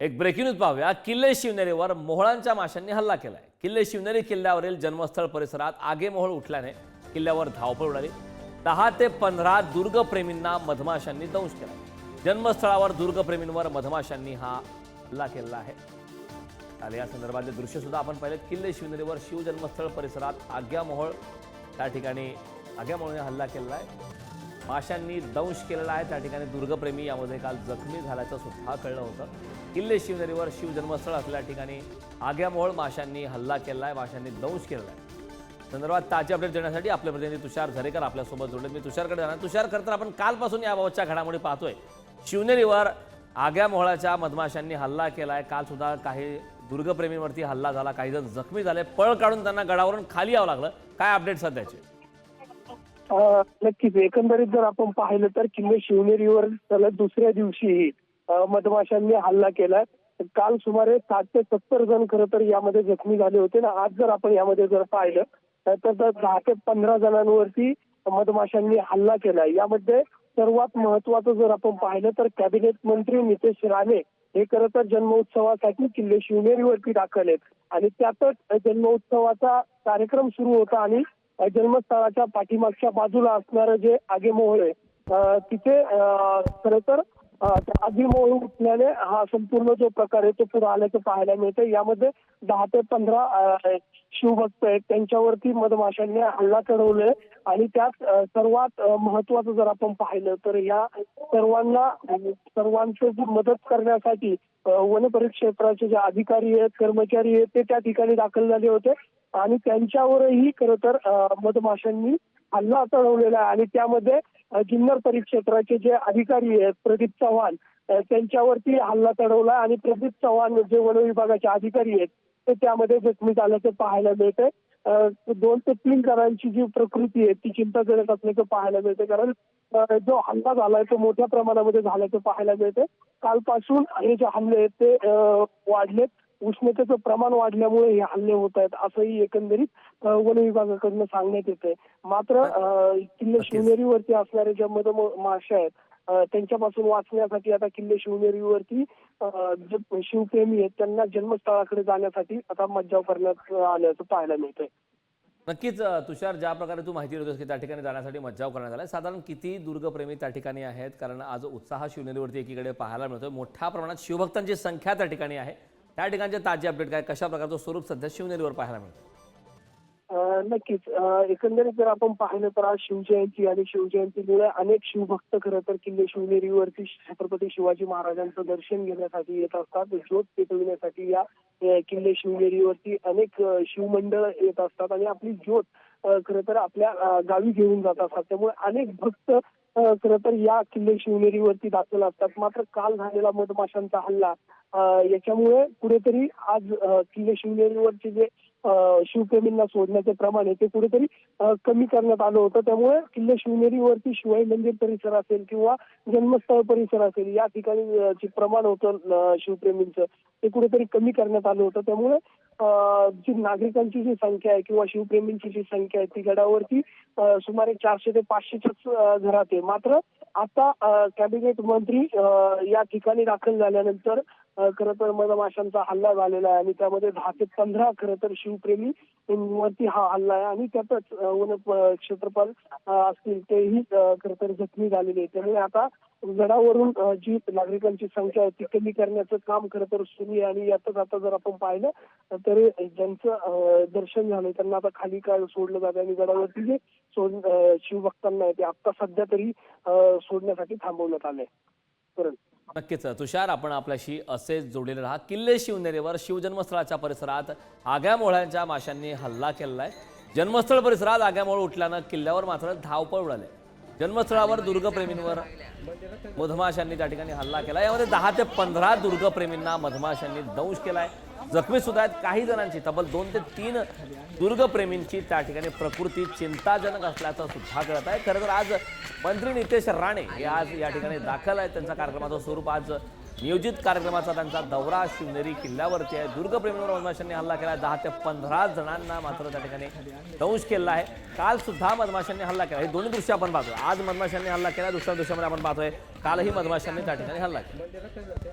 एक breaking news पाहूया. किल्ले शिवनेरीवर मोहळांच्या माशांनी हल्ला केलाय. किल्ले शिवनेरी किल्ल्यावरील जन्मस्थळ परिसरात आगेमोहळ उठल्याने किल्ल्यावर धावपळ उडाली. दहा ते पंधरा दुर्गप्रेमींना मधमाशांनी दंश केला. जन्मस्थळावर दुर्गप्रेमींवर मधमाशांनी हा हल्ला केलेला आहे. काल या संदर्भातले दृश्य सुद्धा आपण पाहिलेत. किल्ले शिवनेरीवर शिवजन्मस्थळ परिसरात आग्यामोहळ त्या ठिकाणी आग्यामोहळने हल्ला केलेला आहे. माशांनी दंश केलेला आहे. त्या ठिकाणी दुर्गप्रेमी यामध्ये काल जखमी झाल्याचं सुद्धा कळलं होतं. किल्ले शिवनेरीवर शिवजन्मस्थळ असलेल्या ठिकाणी आग्यामोहळ माशांनी हल्ला केला आहे माशांनी दंश केलेला आहे संदर्भात ताजी अपडेट देण्यासाठी आपले प्रतिनिधी तुषार झरेकर आपल्यासोबत जोडले मी तुषारकडे जाणार. तुषार खरं तर आपण कालपासून याबाबतच्या घडामोडी पाहतोय. शिवनेरीवर आग्या मोहळाच्या मधमाशांनी हल्ला केलाय. काल सुद्धा काही दुर्गप्रेमींवरती हल्ला झाला. काही जण जखमी झाले. पळ काढून त्यांना गडावरून खाली यावं लागलं. काय अपडेट सध्याचे? नक्कीच. एकंदरीत जर आपण पाहिलं तर किल्ले शिवनेरीवर सलग दुसऱ्या दिवशीही मधमाशांनी हल्ला केला. काल सुमारे साठ ते सत्तर जण खरं तर यामध्ये जखमी झाले होते. ना आज जर आपण यामध्ये जर पाहिलं तर दहा ते पंधरा जणांवरती मधमाशांनी हल्ला केला. यामध्ये सर्वात महत्वाचं जर आपण पाहिलं तर कॅबिनेट मंत्री नितेश राणे हे खरं तर जन्मोत्सवासाठी किल्ले शिवनेरीवरती दाखल आहेत. आणि त्यातच जन्मोत्सवाचा कार्यक्रम सुरू होता आणि जन्मस्थळाच्या पाठीमागच्या बाजूला असणारं जे आगेमोहळ आहे तिथे खर खरं तर आगेमोहळ उठल्याने हा संपूर्ण जो प्रकार आहे तो पुढे आल्याचं पाहायला मिळतं यामध्ये दहा ते पंधरा शिवभक्त आहेत. त्यांच्यावरती मधमाशांनी हल्ला चढवले आणि त्यात सर्वात महत्वाचं जर आपण पाहिलं तर या सर्वांना सर्वांचं सर्वांची मदत करण्यासाठी वनपरिक्षेत्राचे वन परिक्षेत्राचे जे अधिकारी आहेत कर्मचारी आहेत ते त्या ठिकाणी दाखल झाले होते. आणि त्यांच्यावरही खरं तर मधमाशांनी हल्ला चढवलेला आहे. आणि त्यामध्ये जिन्नर परिक्षेत्राचे जे अधिकारी आहेत प्रदीप चव्हाण त्यांच्यावरती हल्ला चढवला आणि प्रदीप चव्हाण जे वन विभागाचे अधिकारी आहेत ते त्यामध्ये जखमी झाल्याचं पाहायला मिळतंय. दोन ते तीन जणांची जी प्रकृती आहे ती चिंताजनक असल्याचं पाहायला मिळते कारण जो हल्ला झालाय तो मोठ्या प्रमाणामध्ये झाल्याचं पाहायला मिळतंय. कालपासून हे जे हल्ले आहेत ते अं, वाढलेत. उष्णतेचं प्रमाण वाढल्यामुळे हे हल्ले होत आहेत असंही एकंदरीत वन विभागाकडनं सांगण्यात येते मात्र अं, किल्ले शिवनेरीवरती असणारे ज्या मध माशा आहेत त्यांच्यापासून वाचण्यासाठी आता किल्ले शिवनेरीवरती जे शिवप्रेमी आहेत त्यांना जन्मस्थळाकडे जाण्यासाठी आता मज्जाव करण्यात आल्याचं पाहायला मिळतंय. नक्कीच तुषार ज्या प्रकारे तू माहिती देतोस की त्या ठिकाणी जाण्यासाठी मज्जाव करण्यात आला साधारण किती दुर्गप्रेमी त्या ठिकाणी आहेत? कारण आज उत्साह शिवनेरीवरती एकीकडे पाहायला मिळतोय. मोठ्या प्रमाणात शिवभक्तांची संख्या त्या ठिकाणी आहे. त्या ठिकाणचे ताजे अपडेट काय? कशा प्रकारचं स्वरूप सध्या शिवनेरीवर पाहायला मिळतं? नक्कीच. एकंदरीत जर आपण पाहिलं तर आज शिवजयंती आणि शिवजयंतीमुळे अनेक शिवभक्त खरं तर किल्ले शिवनेरीवरती छत्रपती शिवाजी महाराजांचं दर्शन घेण्यासाठी येत असतात. ज्योत पेटविण्यासाठी या किल्ले शिवनेरीवरती अनेक शिवमंडळ येत असतात आणि आपली ज्योत खरं तर आपल्या गावी घेऊन जात असतात त्यामुळे अनेक भक्त खर खरं तर या किल्ले शिवनेरीवरती दाखल असतात. मात्र काल झालेला मधमाशांचा हल्ला याच्यामुळे कुठेतरी आज किल्ले शिवनेरीवरचे जे शिवप्रेमींना सोडण्याचे प्रमाण आहे ते कुठेतरी कमी करण्यात आलं होतं. त्यामुळे किल्ले शिवनेरीवरती शिवाई मंदिर परिसर असेल किंवा जन्मस्थळ परिसर असेल या ठिकाणी जे प्रमाण होतं शिवप्रेमींचं ते कुठेतरी कमी करण्यात आलं होतं. त्यामुळे जी नागरिकांची जी संख्या आहे किंवा शिवप्रेमींची जी संख्या आहे ती गडावरती सुमारे चारशे ते पाचशेच्याच घरात आहे. मात्र आता कॅबिनेट मंत्री अं, या ठिकाणी दाखल झाल्यानंतर खरं तर मधमाशांचा हल्ला झालेला आहे आणि त्यामध्ये दहा ते पंधरा खरं तर शिवप्रेमी वरती हा हल्ला आहे आणि त्यातच वन क्षेत्रपाल असतील तेही खरं तर जखमी झालेले आहेत. त्यामुळे आता गडावरून जी नागरिकांची संख्या आहे ती कमी करण्याचं काम खरं तर सुरू आहे आणि यातच आता जर आपण पाहिलं तर ज्यांचं दर्शन झालंय त्यांना आता खाली काय सोडलं जातं आणि गडावरती जे सोड शिवभक्तांना आहे ते आता सध्या तरी सोडण्यासाठी थांबवण्यात आलंय. बरं. नक्कीच. तुषार आपण आपल्याशी असेच जोडलेले राहा. किल्ले शिवनेरीवर शिवजन्मस्थळाच्या परिसरात आग्यामोळ्यांच्या माशांनी हल्ला केलेला आहे जन्मस्थळ परिसरात आग्यामोळ उठल्यानं किल्ल्यावर मात्र धावपळ उडाले. जन्मस्थळावर दुर्गप्रेमींवर मधमाशांनी त्या ठिकाणी हल्ला केला यामध्ये दहा ते पंधरा दुर्गप्रेमींना मधमाशांनी दंश केला आहे जखमी सुद्धा आहेत काही जणांची. तब्बल दोन ते तीन दुर्गप्रेमींची त्या ठिकाणी प्रकृती चिंताजनक असल्याचं सुद्धा कळत आहे. खरं तर आज मंत्री नितेश राणे हे आज या ठिकाणी दाखल आहेत. त्यांच्या कार्यक्रमाचं स्वरूप आज नियोजित कार्यक्रमाचा त्यांचा दौरा शिवनेरी किल्ल्यावरती आहे. दुर्गप्रेमींवर मधमाशांनी हल्ला केला दहा ते पंधरा जणांना मात्र त्या ठिकाणी दंश केला आहे. काल सुद्धा मधमाशांनी हल्ला केला. हे दोन्ही दृश्य आपण पाहतोय. आज मधमाशांनी हल्ला केला. दुसऱ्या दृश्यामध्ये आपण पाहतोय कालही मधमाशांनी त्या ठिकाणी हल्ला केला.